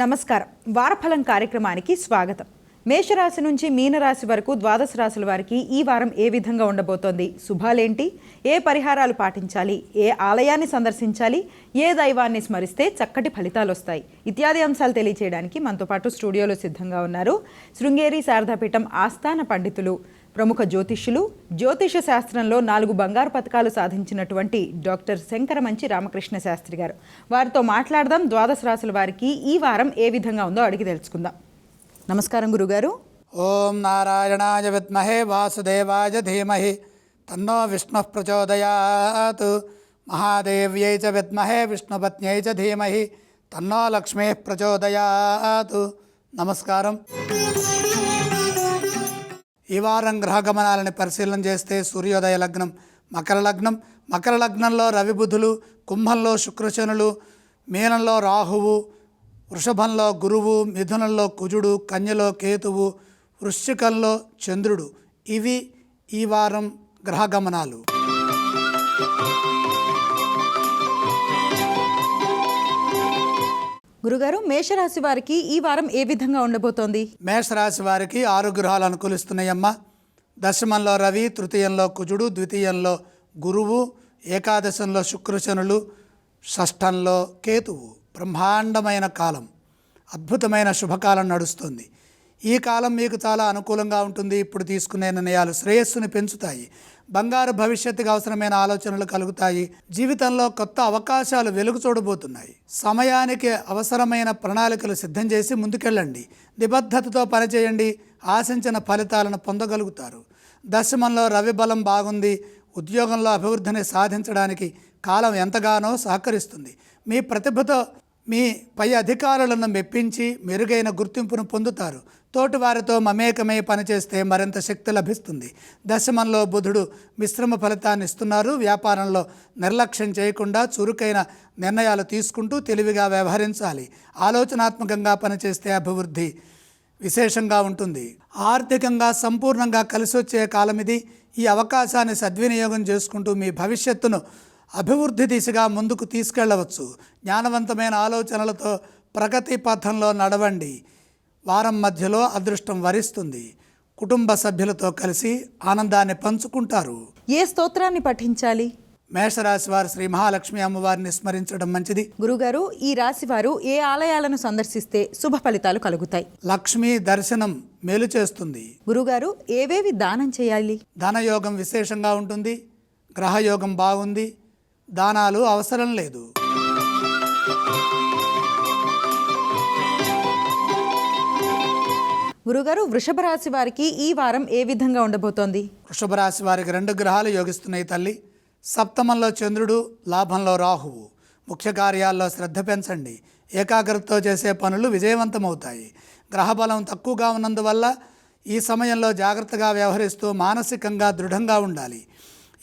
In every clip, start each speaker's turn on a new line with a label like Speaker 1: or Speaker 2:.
Speaker 1: నమస్కారం. వారఫలం కార్యక్రమానికి స్వాగతం. మేషరాశి నుంచి మీనరాశి వరకు ద్వాదశ రాశుల వారికి ఈ వారం ఏ విధంగా ఉండబోతోంది? శుభాలేంటి? ఏ పరిహారాలు పాటించాలి? ఏ ఆలయాన్ని సందర్శించాలి? ఏ దైవాన్ని స్మరిస్తే చక్కటి ఫలితాలు వస్తాయి? ఇత్యాది అంశాలు తెలియచేయడానికి మనతో పాటు స్టూడియోలో సిద్ధంగా ఉన్నారు శృంగేరి శారదాపీఠం ఆస్థాన పండితులు ప్రముఖ జ్యోతిష్యులు జ్యోతిష శాస్త్రంలో నాలుగు బంగారు పథకాలు సాధించినటువంటి డాక్టర్ శంకరమంచి రామకృష్ణ శాస్త్రి గారు. వారితో మాట్లాడదాం. ద్వాదశ రాశుల వారికి ఈ వారం ఏ విధంగా ఉందో అడిగి తెలుసుకుందాం. నమస్కారం గురుగారు.
Speaker 2: ఓం నారాయణాయ విద్మహే వాసుదేవాయ ధీమహి. తన్నో విష్ణు ప్రచోదయాత్. మహాదేవ్యై చ విద్మహే విష్ణుపత్న్యై చ ధీమహి. తన్నో లక్ష్మీ ప్రచోదయాత్. నమస్కారం. ఈ వారం గ్రహగమనాలని పరిశీలన చేస్తే సూర్యోదయ లగ్నం మకర లగ్నం మకర లగ్నంలో రవిబుధులు కుంభంలో శుక్రశనులు మీనంలో రాహువు వృషభంలో గురువు మిథునంలో కుజుడు కన్యలో కేతువు వృశ్చికంలో చంద్రుడు. ఇవి ఈ వారం గ్రహగమనాలు
Speaker 1: గురుగారు మేషరాశి వారికి ఈ వారం ఏ విధంగా ఉండబోతోంది?
Speaker 2: మేషరాశి వారికి ఆరు గ్రహాలు అనుకూలిస్తున్నాయమ్మ. దశమంలో రవి తృతీయంలో కుజుడు ద్వితీయంలో గురువు ఏకాదశంలో శుక్రశనులు షష్ఠంలో కేతువు. బ్రహ్మాండమైన కాలం అద్భుతమైన శుభకాలం నడుస్తుంది. ఈ కాలం మీకు చాలా అనుకూలంగా ఉంటుంది. ఇప్పుడు తీసుకునే నిర్ణయాలు శ్రేయస్సుని పెంచుతాయి. బంగారు భవిష్యత్తుకు అవసరమైన ఆలోచనలు కలుగుతాయి. జీవితంలో కొత్త అవకాశాలు వెలుగు చూడబోతున్నాయి సమయానికి అవసరమైన ప్రణాళికలు సిద్ధం చేసి ముందుకెళ్ళండి. నిబద్ధతతో పనిచేయండి. ఆశించిన ఫలితాలను పొందగలుగుతారు. దశమంలో రవి బలం బాగుంది. ఉద్యోగంలో అభివృద్ధిని సాధించడానికి కాలం ఎంతగానో సహకరిస్తుంది. మీ ప్రతిభతో మీ పై అధికారులను మెప్పించి మెరుగైన గుర్తింపును పొందుతారు. తోటి వారితో మమేకమై పనిచేస్తే మరింత శక్తి లభిస్తుంది. దశమంలో బుధుడు మిశ్రమ ఫలితాన్ని ఇస్తున్నారు. వ్యాపారంలో నిర్లక్ష్యం చేయకుండా చురుకైన నిర్ణయాలు తీసుకుంటూ తెలివిగా వ్యవహరించాలి. ఆలోచనాత్మకంగా పనిచేస్తే అభివృద్ధి విశేషంగా ఉంటుంది. ఆర్థికంగా సంపూర్ణంగా కలిసి వచ్చే కాలం ఇది ఈ అవకాశాన్ని సద్వినియోగం చేసుకుంటూ మీ భవిష్యత్తును అభివృద్ధి దిశగా ముందుకు తీసుకెళ్ళవచ్చు జ్ఞానవంతమైన ఆలోచనలతో ప్రగతి పథంలో నడవండి. వారం మధ్యలో అదృష్టం వరిస్తుంది. కుటుంబ సభ్యులతో కలిసి ఆనందాన్ని పంచుకుంటారు.
Speaker 1: ఏ స్తోత్రాన్ని పఠించాలి?
Speaker 2: మేషరాశి వారు శ్రీ మహాలక్ష్మి అమ్మవారిని స్మరించడం మంచిది.
Speaker 1: గురుగారు ఈ రాశి వారు ఏ ఆలయాలను సందర్శిస్తే శుభ ఫలితాలు కలుగుతాయి?
Speaker 2: లక్ష్మీ దర్శనం మేలు చేస్తుంది.
Speaker 1: గురుగారు ఏవేవి దానం చేయాలి?
Speaker 2: ధనయోగం విశేషంగా ఉంటుంది. గ్రహయోగం బాగుంది. దానాలు అవసరం లేదు.
Speaker 1: గురుగారు వృషభ రాశి వారికి ఈ వారం ఏ విధంగా ఉండబోతోంది?
Speaker 2: వృషభ రాశి వారికి రెండు గ్రహాలు యోగిస్తున్నాయి తల్లి. సప్తమంలో చంద్రుడు లాభంలో రాహువు. ముఖ్య కార్యాల్లో శ్రద్ధ పెంచండి. ఏకాగ్రతతో చేసే పనులు విజయవంతమవుతాయి. గ్రహబలం తక్కువగా ఉన్నందువల్ల ఈ సమయంలో జాగ్రత్తగా వ్యవహరిస్తూ మానసికంగా దృఢంగా ఉండాలి.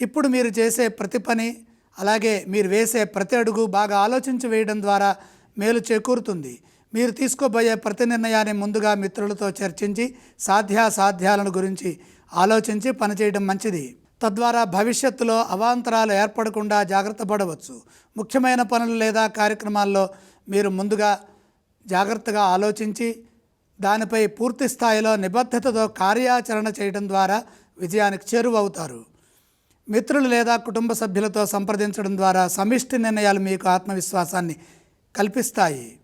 Speaker 2: ఇప్పుడు మీరు చేసే ప్రతి పని అలాగే మీరు వేసే ప్రతి అడుగు బాగా ఆలోచించి వేయడం ద్వారా మేలు చేకూరుతుంది. మీరు తీసుకోబోయే ప్రతి నిర్ణయాన్ని ముందుగా మిత్రులతో చర్చించి సాధ్యాసాధ్యాలను గురించి ఆలోచించి పనిచేయడం మంచిది. తద్వారా భవిష్యత్తులో అవాంతరాలు ఏర్పడకుండా జాగ్రత్త పడవచ్చు. ముఖ్యమైన పనులు లేదా కార్యక్రమాల్లో మీరు ముందుగా జాగ్రత్తగా ఆలోచించి దానిపై పూర్తి స్థాయిలో నిబద్ధతతో కార్యాచరణ చేయడం ద్వారా విజయానికి చేరువవుతారు. మిత్రులు లేదా కుటుంబ సభ్యులతో సంప్రదించడం ద్వారా సమిష్టి నిర్ణయాలు మీకు ఆత్మవిశ్వాసాన్ని కల్పిస్తాయి.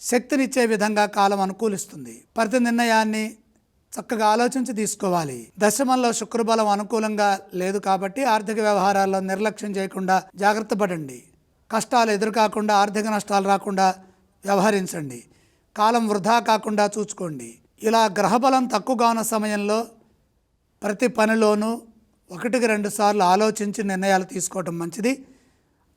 Speaker 2: శక్తినిచ్చే విధంగా కాలం అనుకూలిస్తుంది. ప్రతి నిర్ణయాన్ని చక్కగా ఆలోచించి తీసుకోవాలి. దశమంలో శుక్రబలం అనుకూలంగా లేదు కాబట్టి ఆర్థిక వ్యవహారాల్లో నిర్లక్ష్యం చేయకుండా జాగ్రత్త పడండి. కష్టాలు ఎదురుకాకుండా ఆర్థిక నష్టాలు రాకుండా వ్యవహరించండి. కాలం వృధా కాకుండా చూసుకోండి. ఇలా గ్రహబలం తక్కువగా ఉన్న సమయంలో ప్రతి పనిలోనూ ఒకటికి రెండు సార్లు ఆలోచించి నిర్ణయాలు తీసుకోవటం మంచిది.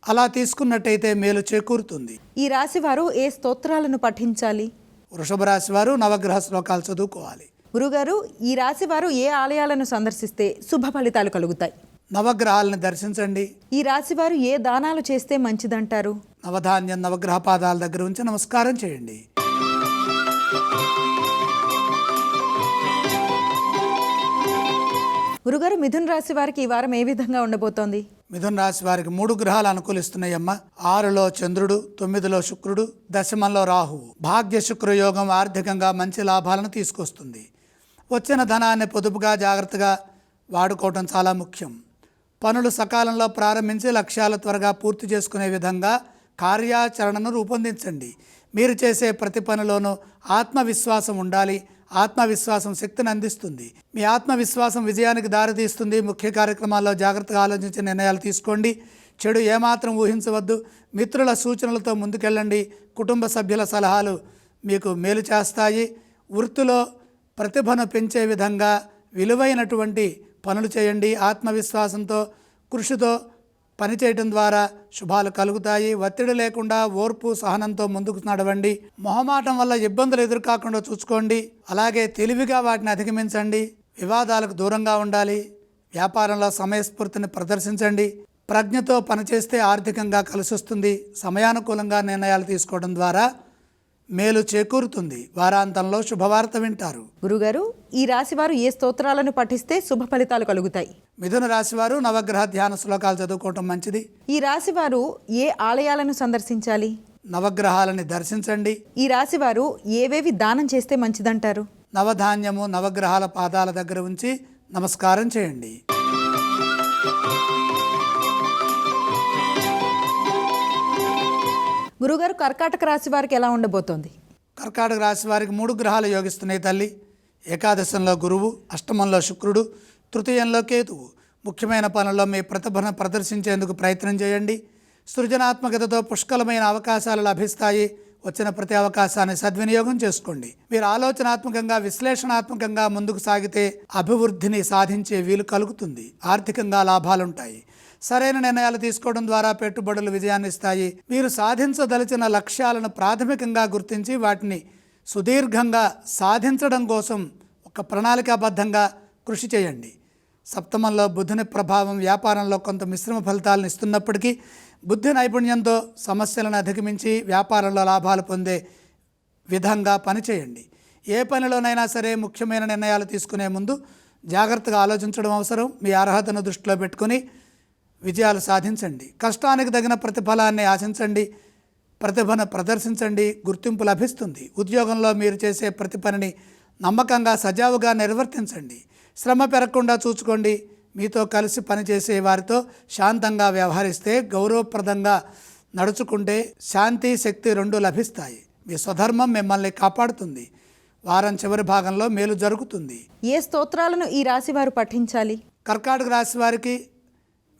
Speaker 2: అలా తీసుకున్నట్టయితే మేలు చేకూరుతుంది.
Speaker 1: ఈ రాశి వారు ఏ స్తోత్రాలను పఠించాలి?
Speaker 2: వృషభ రాశి వారు నవగ్రహ శ్లోకాలు చదువుకోవాలి.
Speaker 1: గురుగారు ఈ రాశి వారు ఏ ఆలయాలను సందర్శిస్తే శుభ ఫలితాలు కలుగుతాయి?
Speaker 2: నవగ్రహాలను దర్శించండి.
Speaker 1: ఈ రాశి వారు ఏ దానాలు చేస్తే మంచిదంటారు?
Speaker 2: నవధాన్యం నవగ్రహ పాదాల దగ్గర ఉంచి నమస్కారం చేయండి.
Speaker 1: గురుగారు మిథున్ రాశి వారికి ఈ వారం ఏ విధంగా ఉండబోతోంది?
Speaker 2: మిథున్ రాశి వారికి మూడు గ్రహాలు అనుకూలిస్తున్నాయమ్మ. ఆరులో చంద్రుడు తొమ్మిదిలో శుక్రుడు దశమంలో రాహువు. భాగ్య శుక్రయోగం ఆర్థికంగా మంచి లాభాలను తీసుకొస్తుంది. వచ్చిన ధనాన్ని పొదుపుగా జాగ్రత్తగా వాడుకోవటం చాలా ముఖ్యం. పనులు సకాలంలో ప్రారంభించి లక్ష్యాలు త్వరగా పూర్తి చేసుకునే విధంగా కార్యాచరణను రూపొందించండి. మీరు చేసే ప్రతి పనిలోనూ ఆత్మవిశ్వాసం ఉండాలి. ఆత్మవిశ్వాసం శక్తిని అందిస్తుంది. మీ ఆత్మవిశ్వాసం విజయానికి దారితీస్తుంది. ముఖ్య కార్యక్రమాల్లో జాగ్రత్తగా ఆలోచించి నిర్ణయాలు తీసుకోండి. చెడు ఏమాత్రం ఊహించవద్దు. మిత్రుల సూచనలతో ముందుకెళ్ళండి. కుటుంబ సభ్యుల సలహాలు మీకు మేలు చేస్తాయి. వృత్తిలో ప్రతిభను పెంచే విధంగా విలువైనటువంటి పనులు చేయండి. ఆత్మవిశ్వాసంతో కృషితో పనిచేయటం ద్వారా శుభాలు కలుగుతాయి. ఒత్తిడి లేకుండా ఓర్పు సహనంతో ముందుకు నడవండి. మొహమాటం వల్ల ఇబ్బందులు ఎదురుకాకుండా చూసుకోండి. అలాగే తెలివిగా వాటిని అధిగమించండి. వివాదాలకు దూరంగా ఉండాలి. వ్యాపారంలో సమయస్ఫూర్తిని ప్రదర్శించండి. ప్రజ్ఞతో పనిచేస్తే ఆర్థికంగా కలిసొస్తుంది. సమయానుకూలంగా నిర్ణయాలు తీసుకోవడం ద్వారా మేలు చేకూరుతుంది. వారాంతంలో శుభవార్త వింటారు.
Speaker 1: గురుగారు ఈ రాశి వారు ఏ స్తోత్రాలను పఠిస్తే శుభ ఫలితాలు కలుగుతాయి?
Speaker 2: మిథున రాశి వారు నవగ్రహ ధ్యాన శ్లోకాలు చదువుకోవటం మంచిది.
Speaker 1: ఈ రాశి వారు ఏ ఆలయాలను సందర్శించాలి?
Speaker 2: నవగ్రహాలని దర్శించండి.
Speaker 1: ఈ రాశి వారు ఏవేవి దానం చేస్తే మంచిదంటారు?
Speaker 2: నవధాన్యము నవగ్రహాల పాదాల దగ్గర ఉంచి నమస్కారం చేయండి.
Speaker 1: గురుగారు కర్కాటక రాశి వారికి ఎలా ఉండబోతోంది?
Speaker 2: కర్కాటక రాశి వారికి మూడు గ్రహాలు యోగిస్తున్నాయి తల్లి. ఏకాదశంలో గురువు అష్టమంలో శుక్రుడు తృతీయంలో కేతువు. ముఖ్యమైన పనుల్లో మీ ప్రతిభను ప్రదర్శించేందుకు ప్రయత్నం చేయండి. సృజనాత్మకతతో పుష్కలమైన అవకాశాలు లభిస్తాయి. వచ్చిన ప్రతి అవకాశాన్ని సద్వినియోగం చేసుకోండి. మీరు ఆలోచనాత్మకంగా విశ్లేషణాత్మకంగా ముందుకు సాగితే అభివృద్ధిని సాధించే వీలు కలుగుతుంది. ఆర్థికంగా లాభాలుంటాయి. సరైన నిర్ణయాలు తీసుకోవడం ద్వారా పెట్టుబడులు విజయాన్నిస్తాయి మీరు సాధించదలిచిన లక్ష్యాలను ప్రాథమికంగా గుర్తించి వాటిని సుదీర్ఘంగా సాధించడం కోసం ఒక ప్రణాళికాబద్ధంగా కృషి చేయండి. సప్తమంలో బుధుని ప్రభావం వ్యాపారంలో కొంత మిశ్రమ ఫలితాలను ఇస్తున్నప్పటికీ బుద్ధి నైపుణ్యంతో సమస్యలను అధిగమించి వ్యాపారంలో లాభాలు పొందే విధంగా పనిచేయండి. ఏ పనిలోనైనా సరే ముఖ్యమైన నిర్ణయాలు తీసుకునే ముందు జాగ్రత్తగా ఆలోచించడం అవసరం. మీ అర్హతను దృష్టిలో పెట్టుకుని విజయాలు సాధించండి. కష్టానికి తగిన ప్రతిఫలాన్ని ఆశించండి. ప్రతిభను ప్రదర్శించండి. గుర్తింపు లభిస్తుంది. ఉద్యోగంలో మీరు చేసే ప్రతి పనిని నమ్మకంగా సజావుగా నిర్వర్తించండి. శ్రమ పెరగకుండా చూసుకోండి. మీతో కలిసి పనిచేసే వారితో శాంతంగా వ్యవహరిస్తే గౌరవప్రదంగా నడుచుకుంటే శాంతి శక్తి రెండు లభిస్తాయి. మీ స్వధర్మం మిమ్మల్ని కాపాడుతుంది. వారం చివరి భాగంలో మేలు జరుగుతుంది.
Speaker 1: ఏ స్తోత్రాలను ఈ రాశి వారు పఠించాలి?
Speaker 2: కర్కాటక రాశి వారికి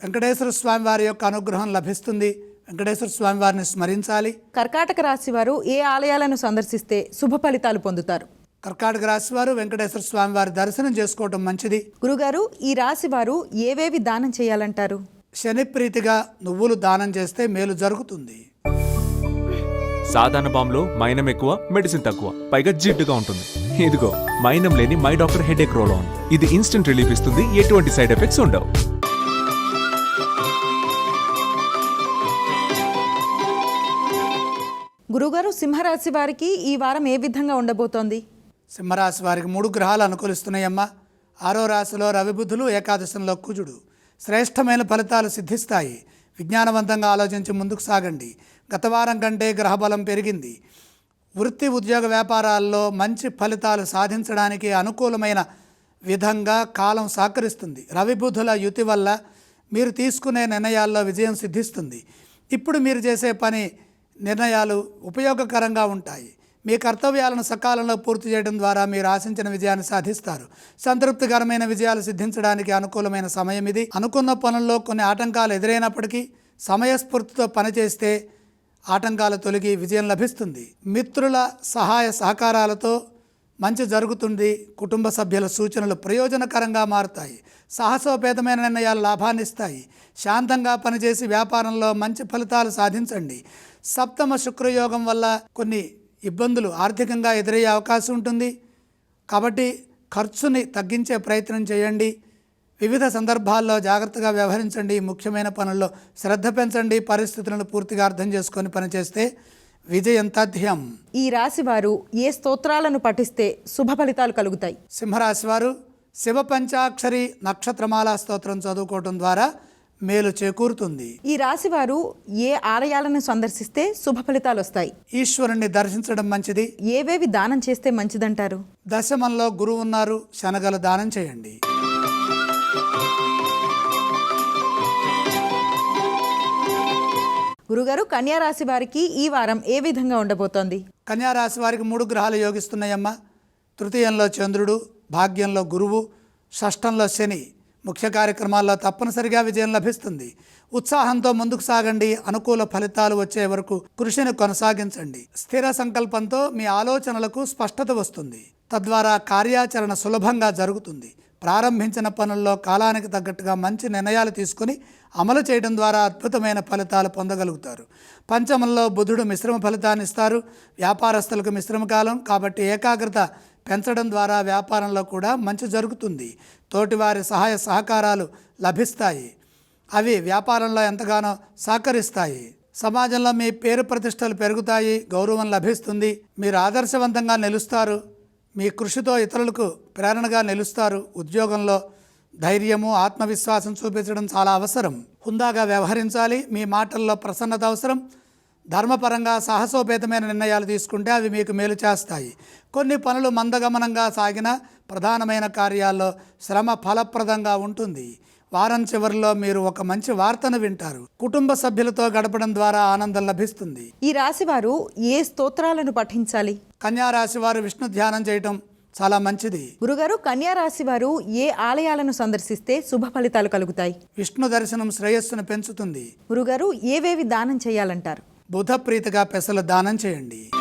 Speaker 2: వెంకటేశ్వర స్వామి వారి యొక్క అనుగ్రహం లభిస్తుంది. వెంకటేశ్వర స్వామి వారిని స్మరించాలి.
Speaker 1: కర్కాటక రాశి వారు ఏ ఆలయాలను సందర్శిస్తే శుభ ఫలితాలు పొందుతారు?
Speaker 2: కర్కాటక రాశి వారు వెంకటేశ్వర స్వామి వారి దర్శనం చేసుకోవటం మంచిది.
Speaker 1: గురుగారు ఈ రాశి వారు ఏవేవి దానం చేయాలంటారు?
Speaker 2: శని ప్రీతిగా నువ్వులు దానం చేస్తే మేలు జరుగుతుంది.
Speaker 3: సాధారణ బాంబులో మైనం ఎక్కువ మెడిసిన్ తక్కువ పైగా జిడ్డుగా ఉంటుంది. ఇదిగో మైనం లేని my doctor headache roll on. ఇది ఇన్స్టెంట్ రిలీఫ్ ఇస్తుంది ఎటువంటి సైడ్ ఎఫెక్ట్స్ ఉండవు.
Speaker 1: గురుగారు సింహరాశి వారికి ఈ వారం ఏ విధంగా ఉండబోతోంది?
Speaker 2: సింహరాశి వారికి మూడు గ్రహాలు అనుకూలిస్తున్నాయమ్మా. ఆరో రాశిలో రవిబుద్ధులు ఏకాదశంలో కుజుడు. శ్రేష్టమైన ఫలితాలు సిద్ధిస్తాయి. విజ్ఞానవంతంగా ఆలోచించి ముందుకు సాగండి. గత వారం కంటే గ్రహబలం పెరిగింది. వృత్తి ఉద్యోగ వ్యాపారాల్లో మంచి ఫలితాలు సాధించడానికి అనుకూలమైన విధంగా కాలం సహకరిస్తుంది. రవిబుద్ధుల యుతి వల్ల మీరు తీసుకునే నిర్ణయాల్లో విజయం సిద్ధిస్తుంది. ఇప్పుడు మీరు చేసే పని నిర్ణయాలు ఉపయోగకరంగా ఉంటాయి. మీ కర్తవ్యాలను సకాలంలో పూర్తి చేయడం ద్వారా మీరు ఆశించిన విజయాన్ని సాధిస్తారు. సంతృప్తికరమైన విజయాలు సిద్ధించడానికి అనుకూలమైన సమయం ఇది. అనుకున్న పనుల్లో కొన్ని ఆటంకాలు ఎదురైనప్పటికీ సమయస్ఫూర్తితో పనిచేస్తే ఆటంకాలు తొలగి విజయం లభిస్తుంది. మిత్రుల సహాయ సహకారాలతో మంచి జరుగుతుంది. కుటుంబ సభ్యుల సూచనలు ప్రయోజనకరంగా మారుతాయి. సాహసోపేతమైన నిర్ణయాలు లాభాన్నిస్తాయి. శాంతంగా పనిచేసి వ్యాపారంలో మంచి ఫలితాలు సాధించండి. సప్తమ శుక్రయోగం వల్ల కొన్ని ఇబ్బందులు ఆర్థికంగా ఎదురయ్యే అవకాశం ఉంటుంది. కాబట్టి ఖర్చుని తగ్గించే ప్రయత్నం చేయండి. వివిధ సందర్భాల్లో జాగ్రత్తగా వ్యవహరించండి. ముఖ్యమైన పనుల్లో శ్రద్ధ పెంచండి. పరిస్థితులను పూర్తిగా అర్థం చేసుకొని పనిచేస్తే విజయం తథ్యం
Speaker 1: ఈ రాశి వారు ఏ స్తోత్రాలను పఠిస్తే శుభ ఫలితాలు కలుగుతాయి?
Speaker 2: సింహరాశి వారు శివ పంచాక్షరి నక్షత్రమాల స్తోత్రం చదువుకోవటం ద్వారా మేలు చేకూరుతుంది.
Speaker 1: ఈ రాశి వారు ఏ ఆలయాలను సందర్శిస్తే శుభ ఫలితాలు వస్తాయి?
Speaker 2: ఈశ్వరుణ్ణి దర్శించడం మంచిది.
Speaker 1: ఏవేవి దానం చేస్తే మంచిదంటారు?
Speaker 2: దశమంలో గురువు ఉన్నారు శనగలు దానం చేయండి.
Speaker 1: గురుగారు కన్యా రాశి వారికి ఈ వారం ఏ విధంగా ఉండబోతోంది?
Speaker 2: కన్యా రాశి వారికి మూడు గ్రహాలు యోగిస్తున్నాయమ్మా. తృతీయంలో చంద్రుడు భాగ్యంలో గురువు షష్టంలో శని. ముఖ్య కార్యక్రమాల్లో తప్పనిసరిగా విజయం లభిస్తుంది. ఉత్సాహంతో ముందుకు సాగండి. అనుకూల ఫలితాలు వచ్చే వరకు కృషిని కొనసాగించండి. స్థిర సంకల్పంతో మీ ఆలోచనలకు స్పష్టత వస్తుంది. తద్వారా కార్యాచరణ సులభంగా జరుగుతుంది. ప్రారంభించిన పనుల్లో కాలానికి తగ్గట్టుగా మంచి నిర్ణయాలు తీసుకుని అమలు చేయడం ద్వారా అద్భుతమైన ఫలితాలు పొందగలుగుతారు. పంచమంలో బుధుడు మిశ్రమ ఫలితాన్ని ఇస్తారు. వ్యాపారస్తులకు మిశ్రమ కాలం కాబట్టి ఏకాగ్రత పెంచడం ద్వారా వ్యాపారంలో కూడా మంచి జరుగుతుంది. తోటివారి సహాయ సహకారాలు లభిస్తాయి. అవి వ్యాపారంలో ఎంతగానో సహకరిస్తాయి. సమాజంలో మీ పేరు ప్రతిష్టలు పెరుగుతాయి గౌరవం లభిస్తుంది. మీరు ఆదర్శవంతంగా నిలుస్తారు. మీ కృషితో ఇతరులకు ప్రేరణగా నిలుస్తారు. ఉద్యోగంలో ధైర్యము ఆత్మవిశ్వాసం చూపించడం చాలా అవసరం. హుందాగా వ్యవహరించాలి. మీ మాటల్లో ప్రసన్నత అవసరం. ధర్మపరంగా సాహసోపేతమైన నిర్ణయాలు తీసుకుంటే అవి మీకు మేలు చేస్తాయి. కొన్ని పనులు మందగమనంగా సాగిన ప్రధానమైన కార్యాల్లో శ్రమ ఫలప్రదంగా ఉంటుంది. వారం చివరిలో మీరు ఒక మంచి వార్తను వింటారు. కుటుంబ సభ్యులతో గడపడం ద్వారా ఆనందం లభిస్తుంది.
Speaker 1: ఈ రాశి వారు ఏ స్తోత్రాలను పఠించాలి?
Speaker 2: కన్యా రాశి వారు విష్ణు ధ్యానం చేయటం చాలా మంచిది.
Speaker 1: గురుగారు కన్యా రాశి వారు ఏ ఆలయాలను సందర్శిస్తే శుభ ఫలితాలు కలుగుతాయి?
Speaker 2: విష్ణు దర్శనం శ్రేయస్సును పెంచుతుంది.
Speaker 1: గురుగారు ఏవేవి దానం చేయాలంటారు?
Speaker 2: బుధ ప్రీతిగా పెసలు దానం చేయండి.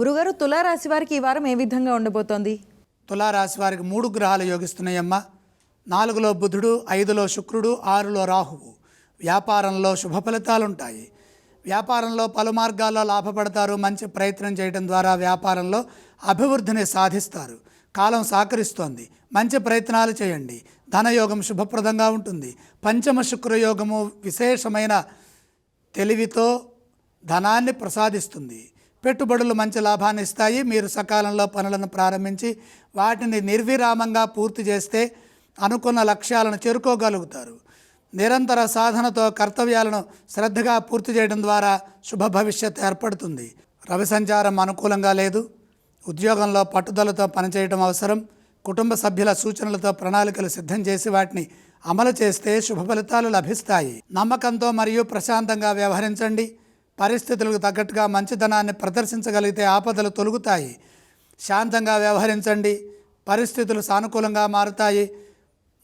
Speaker 1: గురుగారు తులారాశి వారికి ఈ వారం ఏ విధంగా ఉండబోతోంది?
Speaker 2: తులారాశి వారికి మూడు గ్రహాలు యోగిస్తున్నాయమ్మా. నాలుగులో బుధుడు ఐదులో శుక్రుడు ఆరులో రాహువు. వ్యాపారంలో శుభ ఫలితాలు ఉంటాయి వ్యాపారంలో పలు మార్గాల్లో లాభపడతారు మంచి ప్రయత్నం చేయడం ద్వారా వ్యాపారంలో అభివృద్ధిని సాధిస్తారు. కాలం సహకరిస్తోంది. మంచి ప్రయత్నాలు చేయండి. ధనయోగం శుభప్రదంగా ఉంటుంది. పంచమ శుక్రయోగము విశేషమైన తెలివితో ధనాన్ని ప్రసాదిస్తుంది. పెట్టుబడులు మంచి లాభాన్ని ఇస్తాయి. మీరు సకాలంలో పనులను ప్రారంభించి వాటిని నిర్విరామంగా పూర్తి చేస్తే అనుకున్న లక్ష్యాలను చేరుకోగలుగుతారు. నిరంతర సాధనతో కర్తవ్యాలను శ్రద్ధగా పూర్తి చేయడం ద్వారా శుభ భవిష్యత్ ఏర్పడుతుంది. రవి సంచారం అనుకూలంగా లేదు. ఉద్యోగంలో పట్టుదలతో పనిచేయడం అవసరం. కుటుంబ సభ్యుల సూచనలతో ప్రణాళికలు సిద్ధం చేసి వాటిని అమలు చేస్తే శుభ ఫలితాలు లభిస్తాయి. నమ్మకంతో మరియు ప్రశాంతంగా వ్యవహరించండి. పరిస్థితులకు తగ్గట్టుగా మంచితనాన్ని ప్రదర్శించగలిగితే ఆపదలు తొలుగుతాయి. శాంతంగా వ్యవహరించండి. పరిస్థితులు సానుకూలంగా మారుతాయి.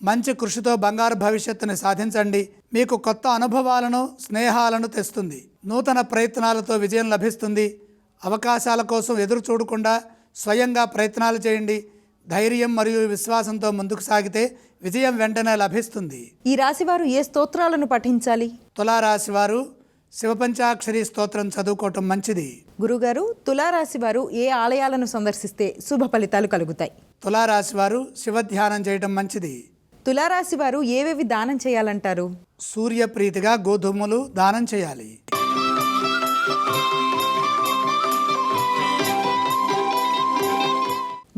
Speaker 2: మంచి కృషితో బంగారు భవిష్యత్తుని సాధించండి. మీకు కొత్త అనుభవాలను స్నేహాలను తెస్తుంది. నూతన ప్రయత్నాలతో విజయం లభిస్తుంది. అవకాశాల కోసం ఎదురు చూడకుండా స్వయంగా ప్రయత్నాలు చేయండి. ధైర్యం మరియు విశ్వాసంతో ముందుకు సాగితే విజయం వెంటనే లభిస్తుంది.
Speaker 1: ఈ రాశి వారు ఏ స్తోత్రాలను పఠించాలి?
Speaker 2: తులారాశి వారు శివపంచాక్షరి స్తోత్రం చదువుకోవటం మంచిది.
Speaker 1: గురుగారు తులారాశి వారు ఏ ఆలయాలను సందర్శిస్తే శుభ ఫలితాలు కలుగుతాయి?
Speaker 2: తులారాశి వారు శివధ్యానం చేయటం మంచిది.
Speaker 1: తులారాశి వారు ఏవేవి దానం చేయాలంటారు?
Speaker 2: సూర్యప్రీతిగా గోధుమలు దానం చేయాలి.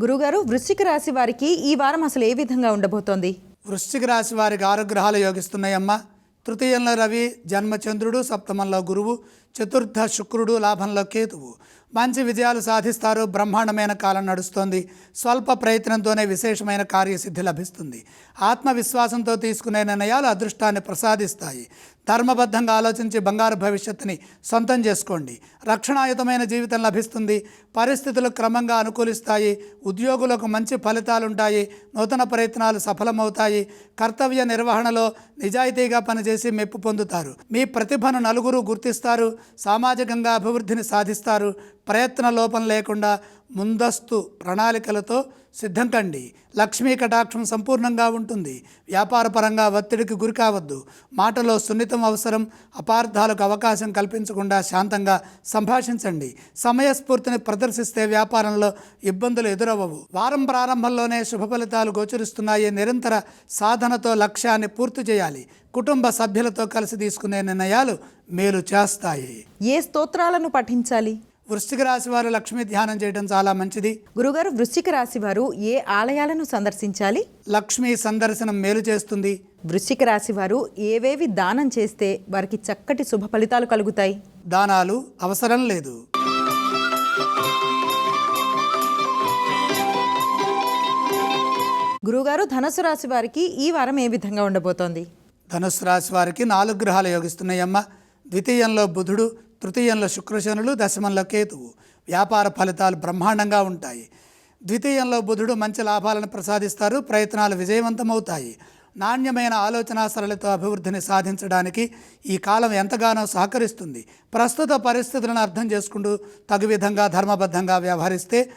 Speaker 1: గురుగారు వృశ్చిక రాశి వారికి ఈ వారం అసలు ఏ విధంగా ఉండబోతోంది?
Speaker 2: వృశ్చిక రాశి వారికి ఆరుగ్రహాలు యోగిస్తున్నాయమ్మా. తృతీయంలో రవి జన్మచంద్రుడు సప్తమంలో గురువు చతుర్థ శుక్రుడు లాభంలో కేతువు. మంచి విజయాలు సాధిస్తారు బ్రహ్మాండమైన కాలం నడుస్తోంది. స్వల్ప ప్రయత్నంతోనే విశేషమైన కార్యసిద్ధి లభిస్తుంది. ఆత్మవిశ్వాసంతో తీసుకునే నిర్ణయాలు అదృష్టాన్ని ప్రసాదిస్తాయి. ధర్మబద్ధంగా ఆలోచించి బంగారు భవిష్యత్తుని సొంతం చేసుకోండి. రక్షణాయుతమైన జీవితం లభిస్తుంది. పరిస్థితులు క్రమంగా అనుకూలిస్తాయి. ఉద్యోగులకు మంచి ఫలితాలుంటాయి. నూతన ప్రయత్నాలు సఫలమవుతాయి. కర్తవ్య నిర్వహణలో నిజాయితీగా పనిచేసి మెప్పు పొందుతారు. మీ ప్రతిభను నలుగురు గుర్తిస్తారు. సామాజికంగా అభివృద్ధిని సాధిస్తారు. ప్రయత్న లోపం లేకుండా ముందస్తు ప్రణాళికలతో సిద్ధం కండి లక్ష్మీ కటాక్షం సంపూర్ణంగా ఉంటుంది. వ్యాపారపరంగా ఒత్తిడికి గురి కావద్దు. మాటలో సున్నితం అవసరం అపార్థాలకు అవకాశం కల్పించకుండా శాంతంగా సంభాషించండి. సమయస్ఫూర్తిని ప్రదర్శిస్తే వ్యాపారంలో ఇబ్బందులు ఎదురవ్వవు. వారం ప్రారంభంలోనే శుభ ఫలితాలు గోచరిస్తున్నాయి నిరంతర సాధనతో లక్ష్యాన్ని పూర్తి చేయాలి. కుటుంబ సభ్యులతో కలిసి తీసుకునే నిర్ణయాలు మేలు చేస్తాయి.
Speaker 1: ఏ స్తోత్రాలను పఠించాలి?
Speaker 2: వృశ్చిక రాశి వారు లక్ష్మీ ధ్యానం చేయడం చాలా మంచిది.
Speaker 1: గురుగారు వృశ్చిక రాశి వారు ఏ ఆలయాలను సందర్శించాలి?
Speaker 2: లక్ష్మీ సందర్శనం మేలు చేస్తుంది.
Speaker 1: వృశ్చిక రాశి వారు ఏవేవి దానం చేస్తే వారికి చక్కటి శుభ ఫలితాలు కలుగుతాయి?
Speaker 2: దానాలు అవసరం లేదు.
Speaker 1: గురుగారు ధనస్సు రాశి వారికి ఈ వారం ఏ విధంగా ఉండబోతోంది?
Speaker 2: ధనుసు రాశి వారికి నాలుగు గ్రహాలు యోగిస్తున్నాయమ్మ. ద్వితీయంలో బుధుడు తృతీయంలో శుక్రశనులు దశమంలో కేతువు. వ్యాపార ఫలితాలు బ్రహ్మాండంగా ఉంటాయి. ద్వితీయంలో బుధుడు మంచి లాభాలను ప్రసాదిస్తారు ప్రయత్నాలు విజయవంతమవుతాయి. నాణ్యమైన ఆలోచన సరళితో అభివృద్ధిని సాధించడానికి ఈ కాలం ఎంతగానో సహకరిస్తుంది. ప్రస్తుత పరిస్థితులను అర్థం చేసుకుంటూ తగు విధంగా ధర్మబద్ధంగా వ్యవహరిస్తే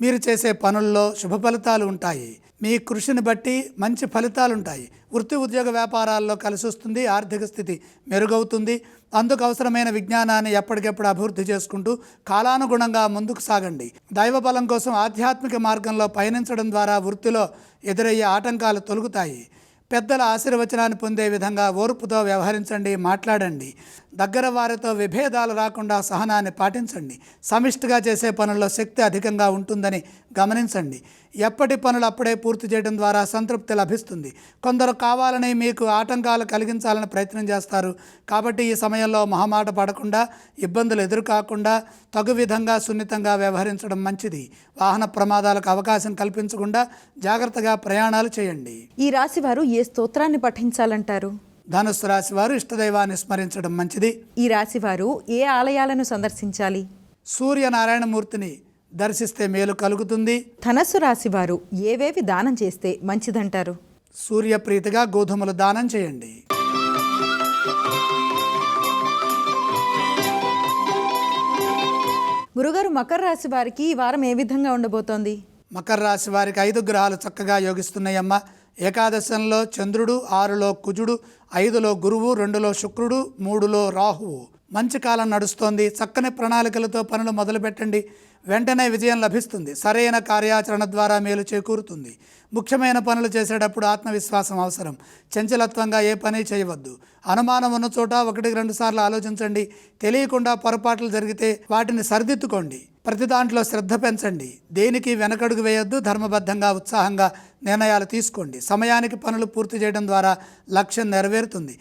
Speaker 2: మీరు చేసే పనుల్లో శుభ ఫలితాలు ఉంటాయి. మీ కృషిని బట్టి మంచి ఫలితాలు ఉంటాయి వృత్తి ఉద్యోగ వ్యాపారాల్లో కలిసి వస్తుంది ఆర్థిక స్థితి మెరుగవుతుంది. అందుకు అవసరమైన విజ్ఞానాన్ని ఎప్పటికెప్పుడు అభివృద్ధి చేసుకుంటూ కాలానుగుణంగా ముందుకు సాగండి. దైవ బలం కోసం ఆధ్యాత్మిక మార్గంలో పయనించడం ద్వారా వృత్తిలో ఎదురయ్యే ఆటంకాలు తొలుగుతాయి. పెద్దల ఆశీర్వచనాన్ని పొందే విధంగా ఓర్పుతో వ్యవహరించండి మాట్లాడండి. దగ్గర వారితో విభేదాలు రాకుండా సహనాన్ని పాటించండి. సమిష్టిగా చేసే పనుల్లో శక్తి అధికంగా ఉంటుందని గమనించండి. ఎప్పటి పనులు అప్పుడే పూర్తి చేయడం ద్వారా సంతృప్తి లభిస్తుంది. కొందరు కావాలని మీకు ఆటంకాలు కలిగించాలని ప్రయత్నం చేస్తారు. కాబట్టి ఈ సమయంలో మహమాట పడకుండా ఇబ్బందులు ఎదురుకాకుండా తగు విధంగా సున్నితంగా వ్యవహరించడం మంచిది. వాహన ప్రమాదాలకు అవకాశం కల్పించకుండా జాగ్రత్తగా ప్రయాణాలు చేయండి.
Speaker 1: ఈ రాశివారు ఏ స్తోత్రాన్ని పఠించాలంటారు?
Speaker 2: ధనుస్సు రాశి వారు ఇష్టదైవాన్ని స్మరించడం మంచిది.
Speaker 1: ఈ రాశి వారు ఏ ఆలయాలను సందర్శించాలి?
Speaker 2: సూర్యనారాయణమూర్తిని దర్శిస్తే మేలు కలుగుతుంది.
Speaker 1: ధనస్సు రాశి వారు ఏవేవి దానం చేస్తే మంచిదంటారు?
Speaker 2: సూర్యప్రీతిగా గోధుమలు దానం చేయండి.
Speaker 1: గురుగారు మకర రాశి వారికి ఈ వారం ఏ విధంగా ఉండబోతోంది?
Speaker 2: మకర రాశి వారికి ఐదు గ్రహాలు చక్కగా యోగిస్తున్నాయమ్మ. ఏకాదశంలో చంద్రుడు ఆరులో కుజుడు ఐదులో గురువు రెండులో శుక్రుడు మూడులో రాహువు. మంచి కాలం నడుస్తోంది. చక్కని ప్రణాళికలతో పనులు మొదలుపెట్టండి. వెంటనే విజయం లభిస్తుంది. సరైన కార్యాచరణ ద్వారా మేలు చేకూరుతుంది. ముఖ్యమైన పనులు చేసేటప్పుడు ఆత్మవిశ్వాసం అవసరం. చంచలత్వంగా ఏ పని చేయవద్దు. అనుమానం ఉన్న చోట ఒకటికి రెండు సార్లు ఆలోచించండి. తెలియకుండా పొరపాట్లు జరిగితే వాటిని సరిదిద్దుకోండి. ప్రతి దాంట్లో శ్రద్ధ పెంచండి. దేనికి వెనకడుగు వేయొద్దు ధర్మబద్ధంగా ఉత్సాహంగా నిర్ణయాలు తీసుకోండి. సమయానికి పనులు పూర్తి చేయడం ద్వారా లక్ష్యం నెరవేరుతుంది.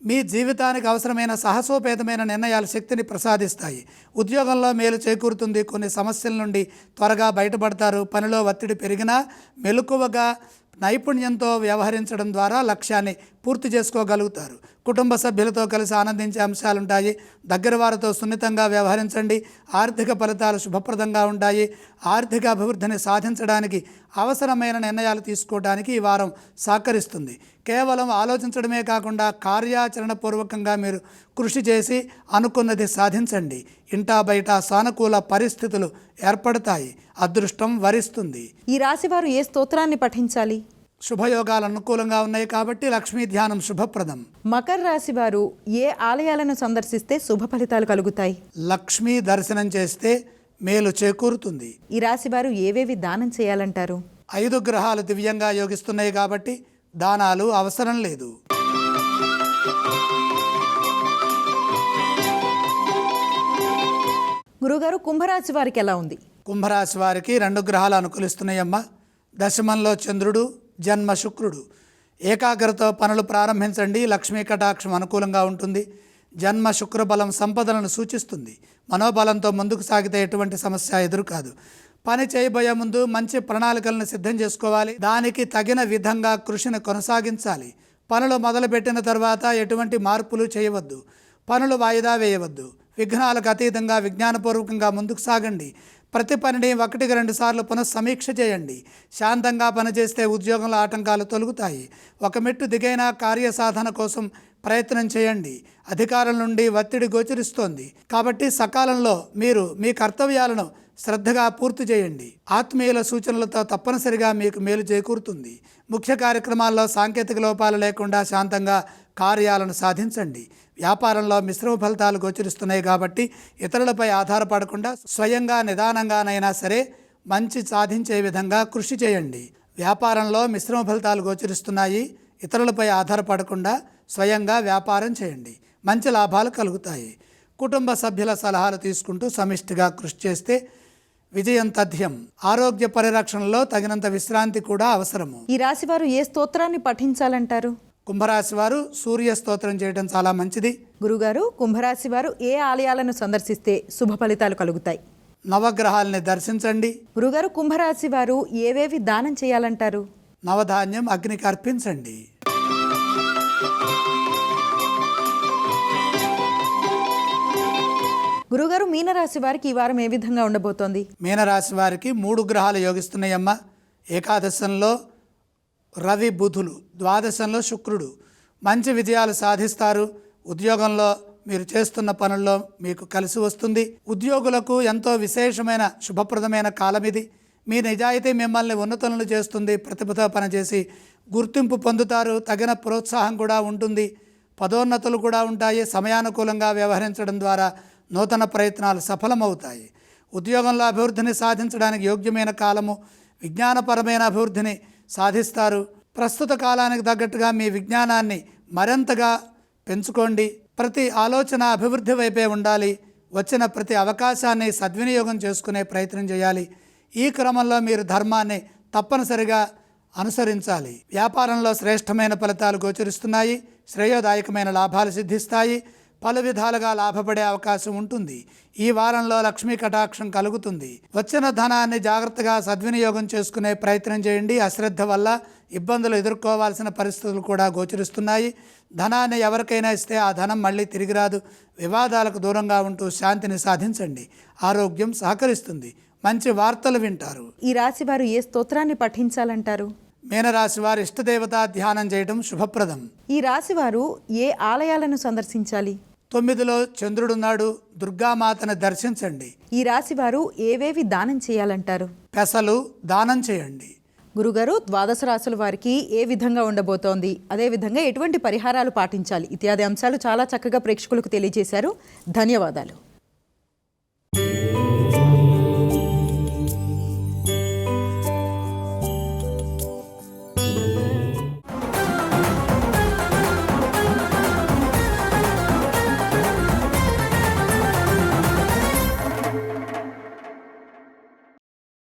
Speaker 2: మీ జీవితానికి అవసరమైన సాహసోపేతమైన నిర్ణయాలు శక్తిని ప్రసాదిస్తాయి. ఉద్యోగంలో మేలు చేకూరుతుంది. కొన్ని సమస్యల నుండి త్వరగా బయటపడతారు. పనిలో ఒత్తిడి పెరిగినా మెలకువగా నైపుణ్యంతో వ్యవహరించడం ద్వారా లక్ష్యాన్ని పూర్తి చేసుకోగలుగుతారు. కుటుంబ సభ్యులతో కలిసి ఆనందించే అంశాలుంటాయి. దగ్గర వారితో సున్నితంగా వ్యవహరించండి. ఆర్థిక ఫలితాలు శుభప్రదంగా ఉంటాయి. ఆర్థిక అభివృద్ధిని సాధించడానికి అవసరమైన నిర్ణయాలు తీసుకోవడానికి ఈ వారం సహకరిస్తుంది. కేవలం ఆలోచించడమే కాకుండా కార్యాచరణ పూర్వకంగా మీరు కృషి చేసి అనుకున్నది సాధించండి. ఇంటా బయట సానుకూల పరిస్థితులు ఏర్పడతాయి. అదృష్టం వరిస్తుంది.
Speaker 1: ఈ రాశి వారు ఏ స్తోత్రాన్ని పఠించాలి?
Speaker 2: శుభయోగాలు అనుకూలంగా ఉన్నాయి కాబట్టి లక్ష్మీ ధ్యానం శుభప్రదం.
Speaker 1: మకర రాశి వారు ఏ ఆలయాలను సందర్శిస్తే శుభ ఫలితాలు కలుగుతాయి?
Speaker 2: లక్ష్మీ దర్శనం చేస్తే మేలు చేకూరుతుంది.
Speaker 1: ఈ రాశి వారు ఏవేవి దానం చేయాలంటారు?
Speaker 2: ఐదు గ్రహాలు దివ్యంగా యోగిస్తున్నాయి కాబట్టి దానాలు అవసరం లేదు.
Speaker 1: గురుగారు కుంభరాశి వారికి ఎలా ఉంది?
Speaker 2: కుంభరాశి వారికి రెండు గ్రహాలు అనుకూలిస్తున్నాయమ్మ. దశమంలో చంద్రుడు జన్మ శుక్రుడు ఏకాగ్రత పనులు ప్రారంభించండి లక్ష్మీ కటాక్షం అనుకూలంగా ఉంటుంది. జన్మ శుక్రబలం సంపదలను సూచిస్తుంది. మనోబలంతో ముందుకు సాగితే ఎటువంటి సమస్య ఎదురు కాదు. పని చేయబోయే ముందు మంచి ప్రణాళికలను సిద్ధం చేసుకోవాలి. దానికి తగిన విధంగా కృషిని కొనసాగించాలి. పనులు మొదలుపెట్టిన తర్వాత ఎటువంటి మార్పులు చేయవద్దు. పనులు వాయిదా వేయవద్దు. విఘ్నాలకు అతీతంగా విజ్ఞానపూర్వకంగా ముందుకు సాగండి. ప్రతి పనిని ఒకటికి రెండు సార్లు పునఃసమీక్ష చేయండి. శాంతంగా పనిచేస్తే ఉద్యోగంలో ఆటంకాలు తొలుగుతాయి. ఒక మెట్టు దిగైన కార్యసాధన కోసం ప్రయత్నం చేయండి. అధికారుల నుండి ఒత్తిడి గోచరిస్తోంది. కాబట్టి సకాలంలో మీరు మీ కర్తవ్యాలను శ్రద్ధగా పూర్తి చేయండి. ఆత్మీయుల సూచనలతో తప్పనిసరిగా మీకు మేలు చేకూరుతుంది. ముఖ్య కార్యక్రమాల్లో సాంకేతిక లోపాలు లేకుండా శాంతంగా కార్యాలను సాధించండి. వ్యాపారంలో మిశ్రమ ఫలితాలు గోచరిస్తున్నాయి కాబట్టి ఇతరులపై ఆధారపడకుండా స్వయంగా నిదానంగానైనా సరే మంచి సాధించే విధంగా కృషి చేయండి. వ్యాపారంలో మిశ్రమ ఫలితాలు గోచరిస్తున్నాయి. ఇతరులపై ఆధారపడకుండా స్వయంగా వ్యాపారం చేయండి. మంచి లాభాలు కలుగుతాయి. కుటుంబ సభ్యుల సలహాలు తీసుకుంటూ సమిష్టిగా కృషి చేస్తే విజయం తథ్యం. ఆరోగ్య పరిరక్షణలో తగినంత విశ్రాంతి కూడా అవసరము.
Speaker 1: ఈ రాశి వారు ఏ స్తోత్రాన్ని పఠించాలంటారు?
Speaker 2: కుంభరాశి వారు సూర్య స్తోత్రం చేయడం చాలా మంచిది.
Speaker 1: గురుగారు కుంభరాశి వారు ఏ ఆలయాలను సందర్శిస్తే శుభ ఫలితాలు కలుగుతాయి?
Speaker 2: నవగ్రహాలని దర్శించండి.
Speaker 1: గురుగారు కుంభరాశి వారు ఏవేవి దానం చేయాలంటారు?
Speaker 2: నవధాన్యం అగ్నికి అర్పించండి.
Speaker 1: గురుగారు మీనరాశి వారికి ఈ వారం ఏ విధంగా ఉండబోతోంది?
Speaker 2: మీనరాశి వారికి మూడు గ్రహాలు యోగిస్తున్నాయమ్మ. ఏకాదశంలో రవి బుధులు ద్వాదశంలో శుక్రుడు. మంచి విజయాలు సాధిస్తారు. ఉద్యోగంలో మీరు చేస్తున్న పనుల్లో మీకు కలిసి వస్తుంది. ఉద్యోగులకు ఎంతో విశేషమైన శుభప్రదమైన కాలం ఇది. మీ నిజాయితీ మిమ్మల్ని ఉన్నతులను చేస్తుంది. ప్రతిభతో పనిచేసి గుర్తింపు పొందుతారు. తగిన ప్రోత్సాహం కూడా ఉంటుంది. పదోన్నతులు కూడా ఉంటాయి. సమయానుకూలంగా వ్యవహరించడం ద్వారా నూతన ప్రయత్నాలు సఫలమవుతాయి. ఉద్యోగంలో అభివృద్ధిని సాధించడానికి యోగ్యమైన కాలము విజ్ఞానపరమైన అభివృద్ధిని సాధిస్తారు. ప్రస్తుత కాలానికి తగ్గట్టుగా మీ విజ్ఞానాన్ని మరింతగా పెంచుకోండి. ప్రతి ఆలోచన అభివృద్ధి వైపే ఉండాలి. వచ్చిన ప్రతి అవకాశాన్ని సద్వినియోగం చేసుకునే ప్రయత్నం చేయాలి. ఈ క్రమంలో మీరు ధర్మాన్ని తప్పనిసరిగా అనుసరించాలి. వ్యాపారంలో శ్రేష్టమైన ఫలితాలు గోచరిస్తున్నాయి. శ్రేయోదాయకమైన లాభాలు సిద్ధిస్తాయి. పలు విధాలుగా లాభపడే అవకాశం ఉంటుంది. ఈ వారంలో లక్ష్మీ కటాక్షం కలుగుతుంది. వచ్చిన ధనాన్ని జాగ్రత్తగా సద్వినియోగం చేసుకునే ప్రయత్నం చేయండి. అశ్రద్ధ వల్ల ఇబ్బందులు ఎదుర్కోవాల్సిన పరిస్థితులు కూడా గోచరిస్తున్నాయి. ధనాన్ని ఎవరికైనా ఇస్తే ఆ ధనం మళ్ళీ తిరిగి రాదు. వివాదాలకు దూరంగా ఉంటూ శాంతిని సాధించండి. ఆరోగ్యం సహకరిస్తుంది. మంచి వార్తలు వింటారు.
Speaker 1: ఈ రాశి వారు ఏ స్తోత్రాన్ని పఠించాలంటారు?
Speaker 2: మీనరాశి వారి ఇష్టదేవత ధ్యానం చేయడం శుభప్రదం.
Speaker 1: ఈ రాశి వారు ఏ ఆలయాలను సందర్శించాలి?
Speaker 2: తొమ్మిదిలో చంద్రుడున్నాడు దుర్గామాతను దర్శించండి.
Speaker 1: ఈ రాశి వారు ఏవేవి దానం చేయాలంటారు?
Speaker 2: పెసలు దానం చేయండి.
Speaker 1: గురుగారు ద్వాదశ రాశుల వారికి ఏ విధంగా ఉండబోతోంది? అదేవిధంగా ఎటువంటి పరిహారాలు పాటించాలి? ఇత్యాది అంశాలు చాలా చక్కగా ప్రేక్షకులకు తెలియజేశారు. ధన్యవాదాలు.